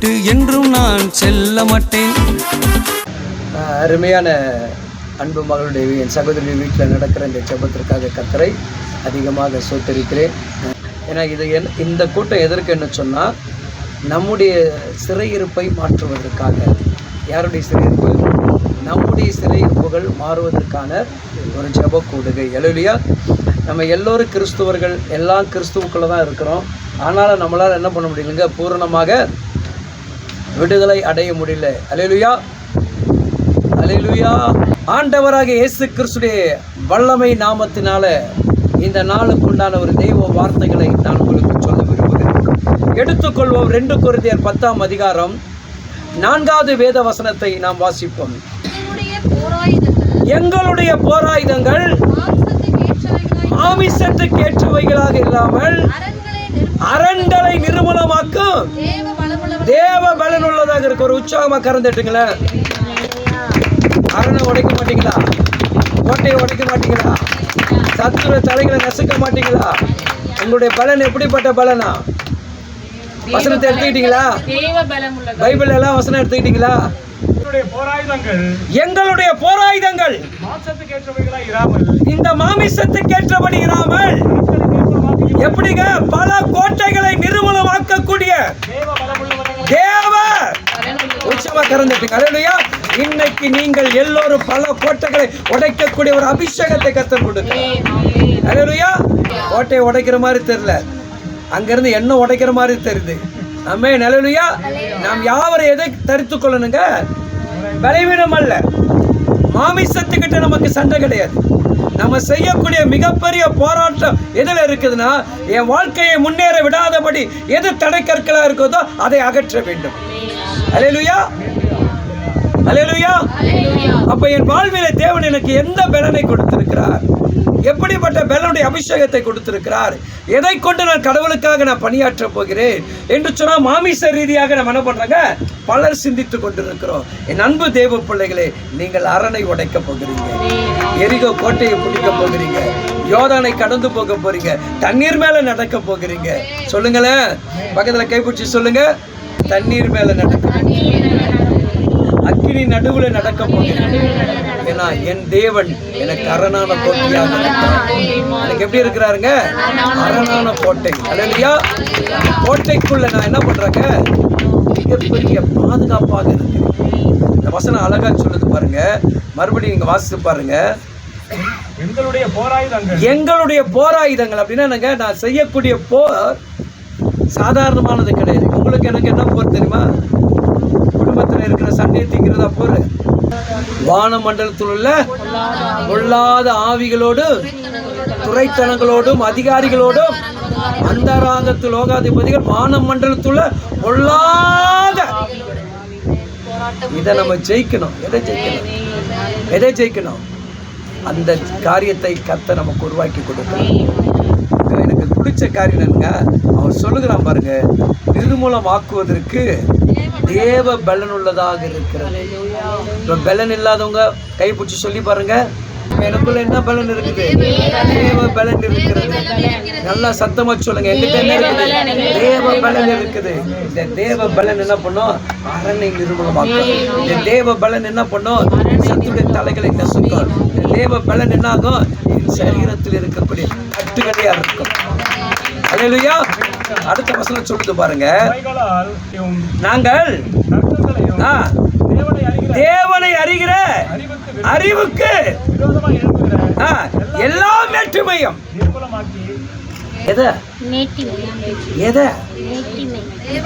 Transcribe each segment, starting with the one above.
விட்டு என்றும் நான் செல்ல மாட்டேன். அருமையான அன்பு மகளுடைய என் சகோதரி வீட்டில் நடக்கிற இந்த ஜெபத்திற்காக கத்தரை அதிகமாக சோத்தரிக்கிறேன். ஏன்னா இது என் இந்த கூட்டம் எதற்கு என்ன சொன்னால் நம்முடைய சிறையிருப்பை மாற்றுவதற்காக. யாருடைய சிறையிருப்பு? நம்முடைய சிறையிருப்புகள் மாறுவதற்கான ஒரு ஜெப கூடுகை. எழுலியா நம்ம எல்லோரும் கிறிஸ்துவர்கள் எல்லாம் கிறிஸ்துவுக்குள்ளே தான் இருக்கிறோம். ஆனாலும் நம்மளால் என்ன பண்ண முடியலங்க பூரணமாக விடுதலை அடைய முடியல. அலையலுயா அலையலுயா ஆண்டவராக இயேசு கிறிஸ்துடைய வல்லமை நாமத்தினால இந்த நாளுக்குண்டான ஒரு தெய்வ வார்த்தைகளை நான் உங்களுக்கு சொல்ல விரும்புகிறேன். எடுத்துக்கொள்வோம் ரெண்டு குருதியர் பத்தாம் அதிகாரம் நான்காவது வேத வசனத்தை நாம் வாசிப்போம். எங்களுடைய போராயுதங்கள் மாம்சத்துக்கு ஏற்றவைகளாக இல்லாமல் அரண்களை நிர்மூலமாக்கும் தேவ தேவ பலனுள்ளதாக இருக்க ஒரு உற்சாகமாக கறந்துட்டுங்களேன் அரணை உடைக்க மாட்டீங்களா? கோட்டையை உடைக்க மாட்டீங்களா? சத்துர தலைகளை நசுக்க மாட்டீங்களா? உங்களுடைய பலன் எப்படிப்பட்ட பலனா? வசனத்தை எடுத்துக்கிட்டீங்களா? பைபிள் எல்லாம் வசனம் எடுத்துக்கிட்டீங்களா? என்னுடைய போராயுதங்கள். எங்களுடைய போராயுதங்கள். இந்த மாமிசத்துக்கு ஏற்றபடி இராமல். எப்படிங்க? பல கோட்டைகளை நிர்மூலமாக்கக்கூடிய திறந்துட்டு கறந்துட்டுங்க இன்னைக்கு நீங்கள் எல்லோரும் பல கோட்டைகளை உடைக்கக்கூடிய ஒரு அபிஷேகத்தை கத்தர் கொடுங்க அல்லையா கோட்டையை உடைக்கிற மாதிரி தெரியல. அங்கிருந்து என்ன உடைக்கிற மாதிரி தெரியுது. அம்மே நிலையா நாம் யாவரை எதை தரித்து கொள்ளணுங்க? பலவீனம் அல்ல. மாமிசத்துக்கிட்ட நமக்கு சண்டை கிடையாது. நம்ம செய்யக்கூடிய மிகப்பெரிய போராட்டம் எதில் இருக்குதுன்னா என் வாழ்க்கையை முன்னேற விடாதபடி எது தடைக்கற்களா இருக்குதோ அதை அகற்ற வேண்டும். அலையலுயா அலையலுயா அப்ப என் வாழ்வில தேவன் எனக்கு எந்த பலனை கொடுத்திருக்கிறார்? எப்படிப்பட்ட பலனுடைய அபிஷேகத்தை கொடுத்திருக்கிறார்? எதை கொண்டு நான் கடவுளுக்காக நான் பணியாற்ற போகிறேன்? என்று சொன்னால் மாமிச ரீதியாக நம்ம என்ன பண்ணுறாங்க பலர் சிந்தித்து கொண்டிருக்கிறோம். என் அன்பு தேவ பிள்ளைகளே நீங்கள் அரணை உடைக்க போகிறீங்க. எரிகோ கோட்டையை பிடிக்க போகிறீங்க. யோதானை கடந்து போக போறீங்க. தண்ணீர் மேல நடக்க போகிறீங்க. சொல்லுங்களேன். பக்கத்துல கைப்பிடிச்சு சொல்லுங்க. தண்ணீர் மேல நடக்க அக்கினி நடுவுல நடக்க போகிறேன் ஏன்னா என் தேவன் எனக்கு அரணான கோட்டையாக எனக்கு எப்படி இருக்கிறாருங்க? அரணான கோட்டை. அல்லையா கோட்டைக்குள்ள நான் என்ன பண்றேங்க? மிகப்பெரிய பாதுகாப்பாக இருக்கிறேன் இந்த வசனம் அழகா சொல்லுது பாருங்க. மறுபடியும் நீங்க வாசித்து பாருங்க. எங்களுடைய போராயுதங்கள். எங்களுடைய போராயுதங்கள் அப்படின்னா என்னங்க? நான் செய்யக்கூடிய போர் சாதாரணமானது கிடையாது. உங்களுக்கு எனக்கு என்ன போர் தெரியுமா? குடும்பத்தில் இருக்கிற சண்டையை தீக்கிறதா போர்? வானமண்டலத்தில் உள்ள பொல்லாத ஆவிகளோடு துறைத்தனங்களோடும் அதிகாரிகளோடும் அந்தராங்கத்து லோகாதிபதிகள் வான மண்டலத்துள்ள பொல்லாத இதை நம்ம ஜெயிக்கணும். எதை ஜெயிக்கணும்? எதை ஜெயிக்கணும்? அந்த காரியத்தை கத்த நமக்கு உருவாக்கி கொடுக்கணும் பிடிச்ச காரியம் என்னங்க அவன் சொல்லுகிறான் பாருங்க நிர்மூலமாக்குவதற்கு தேவ பலன் உள்ளதாக இருக்கிறது. இப்போ பலன் இல்லாதவங்க கை பிடிச்சி சொல்லி பாருங்க எனக்குள்ள என்ன பலன் இருக்குது? தேவ பலன் இருக்கிறது. நல்லா சத்தமா சொல்லுங்க எங்கிட்ட என்ன இருக்குது? தேவ பலன் இருக்குது. இந்த தேவ பலன் என்ன பண்ணும்? அரணை நிர்மூலமாக்கும். இந்த தேவ பலன் என்ன பண்ணும்? சத்துடைய தலைகளை நசுக்கும். இந்த தேவ பலன் என்ன ஆகும் சரீரத்தில் இருக்கக்கூடிய கட்டுக்கடையா இருக்கும். அல்லேலூயா அடுத்த வசனம் சொல்லுது பாருங்க. நாங்கள் தேவனை அறிகிற அறிவுக்கு ஆ, எல்லா மேற்றுமையும் எதை? எதை?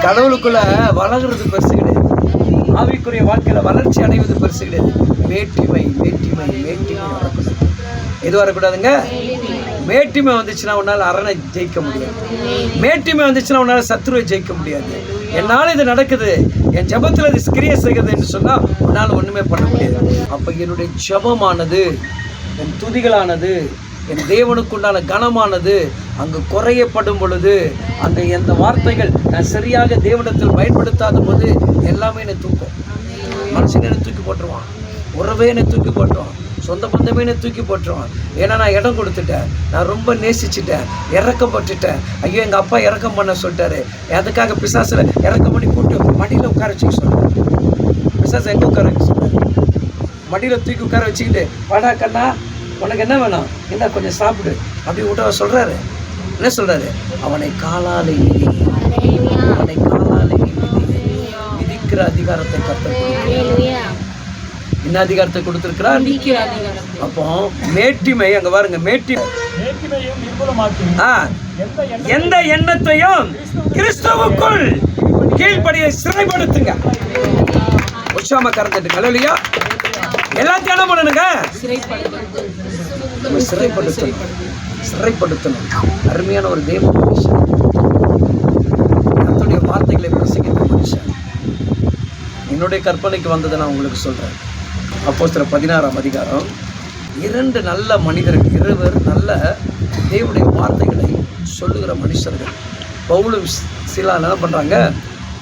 கடவுளுக்குள்ள வளர்கிறது பெருசு கிடையாது. ஆவிக்குரிய வாழ்க்கையில வளர்ச்சி அடைவது பெருசு கிடையாது. வேற்றுமை வேற்றுமை வேற்றுமை வரக்கூடாது எது வரக்கூடாதுங்க வேற்றுமை வந்துச்சுன்னா உன்னால் அரணை ஜெயிக்க முடியாது. மேட்டுமை வந்துச்சுன்னா உன்னால் சத்துருவை ஜெயிக்க முடியாது. என்னால் இது நடக்குது. என் ஜபத்தில் இது கிரியை செய்கிறது என்று சொன்னால் உன்னால் ஒன்றுமே பண்ண முடியாது. அப்போ என்னுடைய ஜபமானது என் துதிகளானது என் தேவனுக்குண்டான கனமானது அங்கு குறையப்படும் பொழுது அந்த எந்த வார்த்தைகள் நான் சரியாக தேவனத்தில் பயன்படுத்தாத போது எல்லாமே என்னை தூக்கும். மனுஷன் என்னை தூக்கி போட்டுருவான். உறவே என்னை தூக்கி போட்டுருவான். சொந்த பந்தமே தூக்கி போட்டுருவான். ஏன்னா நான் இடம் கொடுத்துட்டேன். நான் ரொம்ப நேசிச்சிட்டேன். இறக்கப்பட்டுட்டேன். ஐயோ எங்கள் அப்பா இறக்கம் பண்ண சொல்லிட்டாரு. அதுக்காக பிசாசில் இறக்கம் பண்ணி கூட்டு மடியில் உட்கார வச்சுக்க சொல்லிட்டாரு பிசாசு எங்கே உட்கார வைக்க சொல்றாரு? மடியில் தூக்கி உட்கார வச்சுக்கிட்டு வாடா கண்ணா உனக்கு என்ன வேணும்? என்ன கொஞ்சம் சாப்பிடு. அப்படி விட்ட சொல்கிறாரு என்ன சொல்கிறாரு அவனை காலாலை அவனை காலாலை மிதி. மிதிக்கிற அதிகாரத்தை கத்த என்ன அதிகாரத்தை கொடுத்திருக்கிறார். அப்போ மேட்டிமை அங்க பாருங்க மேட்டி ஆ எந்த எண்ணத்தையும் கிறிஸ்துவுக்குள் கீழ்படியை சிறைப்படுத்துங்க. உற்சாம கறந்துட்டு இல்லையா எல்லாத்தையும் என்ன பண்ணணுங்க? நம்ம சிறைப்படுத்தணும். சிறைப்படுத்தணும். அருமையான ஒரு தெய்வ மனுஷன். கர்த்தருடைய வார்த்தைகளை பிரசங்கித்த மனுஷன். என்னுடைய கற்பனைக்கு வந்ததை நான் உங்களுக்கு சொல்கிறேன் அப்போ சில பதினாறாம் அதிகாரம். இரண்டு நல்ல மனிதர்கள் இருவர் நல்ல தேவனுடைய வார்த்தைகளை சொல்லுகிற மனுஷர்கள். பவுலும் சி- சிலா என்ன பண்ணுறாங்க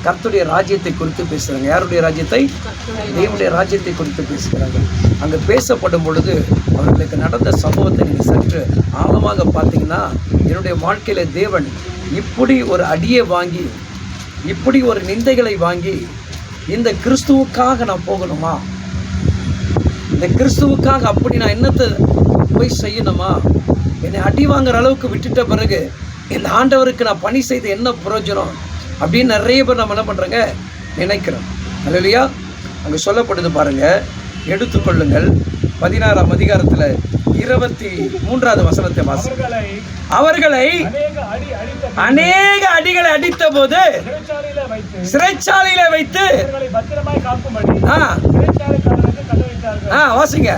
கர்த்துடைய ராஜ்யத்தை குறித்து பேசுகிறாங்க யாருடைய ராஜ்யத்தை? தேவனுடைய ராஜ்யத்தை குறித்து பேசுகிறாங்க. அங்கே பேசப்படும் பொழுது அவர்களுக்கு நடந்த சம்பவத்தை நீங்கள் சற்று ஆழமாக பார்த்தீங்கன்னா என்னுடைய வாழ்க்கையில் தேவன் இப்படி ஒரு அடியை வாங்கி இப்படி ஒரு நிந்தைகளை வாங்கி இந்த கிறிஸ்துவுக்காக நான் போகணுமா? இந்த கிறிஸ்துவுக்காக அப்படி நான் என்னத்தை போய் செய்யணுமா? என்னை அடி வாங்குற அளவுக்கு விட்டுட்ட பிறகு இந்த ஆண்டவருக்கு நான் பணி செய்து என்ன பிரயோஜனம் அப்படின்னு நிறைய பேர் நம்ம என்ன பண்ணுறோங்க நினைக்கிறோம். இல்லையா அங்கே சொல்லப்படுது பாருங்க. எடுத்துக்கொள்ளுங்கள் பதினாறாம் அதிகாரத்தில் இருபத்தி மூன்றாவது வசனத்தை வாசி அவர்களை அநேக அடிகளை அடித்த போது சிறைச்சாலையில வைத்து சிறைச்சாலையில வைத்து அவர்களை பத்திரமாய் காக்கும்படி ஆ வாசிங்க.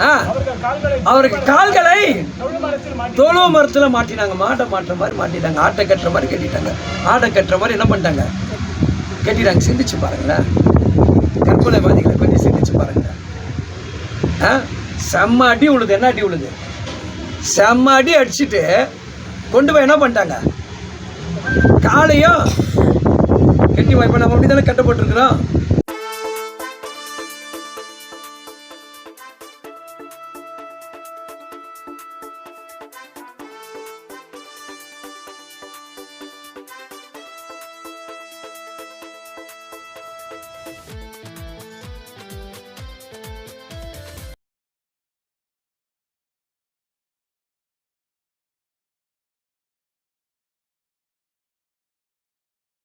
ஆ. அவருக்கு கால்களை தோலோ மரத்தில் மாட்டினாங்க. மாட்டை மாட்டுற மாதிரி மாட்டிட்டாங்க. ஆட்டை கட்டுற மாதிரி கட்டிட்டாங்க. ஆட்டை கட்டுற மாதிரி என்ன பண்ணிட்டாங்க? கட்டிட்டாங்க. சிந்திச்சு பாருங்களேன். கற்பனைவாதிகளை கொஞ்சம் சிந்திச்சு பாருங்களேன். ஆ? செம்ம அடி உழுது. என்ன அடி உழுது? செம்ம அடி அடிச்சுட்டு கொண்டு போய் என்ன பண்ணிட்டாங்க? காலையும் கட்டி வாய்ப்பா நம்ம அப்படி தானே கட்டப்பட்டிருக்கிறோம்?